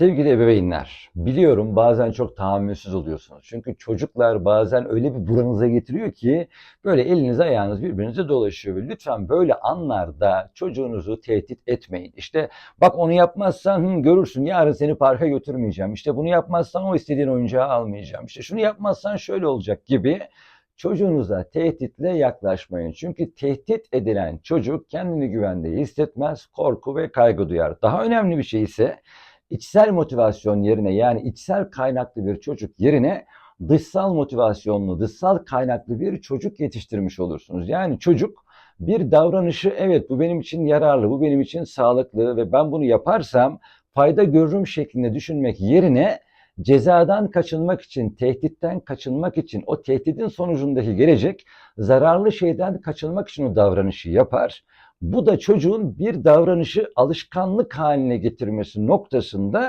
Sevgili ebeveynler, biliyorum bazen çok tahammülsüz oluyorsunuz. Çünkü çocuklar bazen öyle bir buranıza getiriyor ki böyle eliniz ayağınız birbirinize dolaşıyor. Lütfen böyle anlarda çocuğunuzu tehdit etmeyin. İşte bak onu yapmazsan hı, görürsün yarın seni parka götürmeyeceğim. İşte bunu yapmazsan o istediğin oyuncağı almayacağım. İşte şunu yapmazsan şöyle olacak gibi çocuğunuza tehditle yaklaşmayın. Çünkü tehdit edilen çocuk kendini güvende hissetmez, korku ve kaygı duyar. Daha önemli bir şey ise içsel motivasyon yerine yani içsel kaynaklı bir çocuk yerine dışsal motivasyonlu, dışsal kaynaklı bir çocuk yetiştirmiş olursunuz. Yani çocuk bir davranışı evet bu benim için yararlı, bu benim için sağlıklı ve ben bunu yaparsam fayda görürüm şeklinde düşünmek yerine cezadan kaçınmak için, tehditten kaçınmak için, o tehditin sonucundaki gelecek zararlı şeyden kaçınmak için o davranışı yapar. Bu da çocuğun bir davranışı alışkanlık haline getirmesi noktasında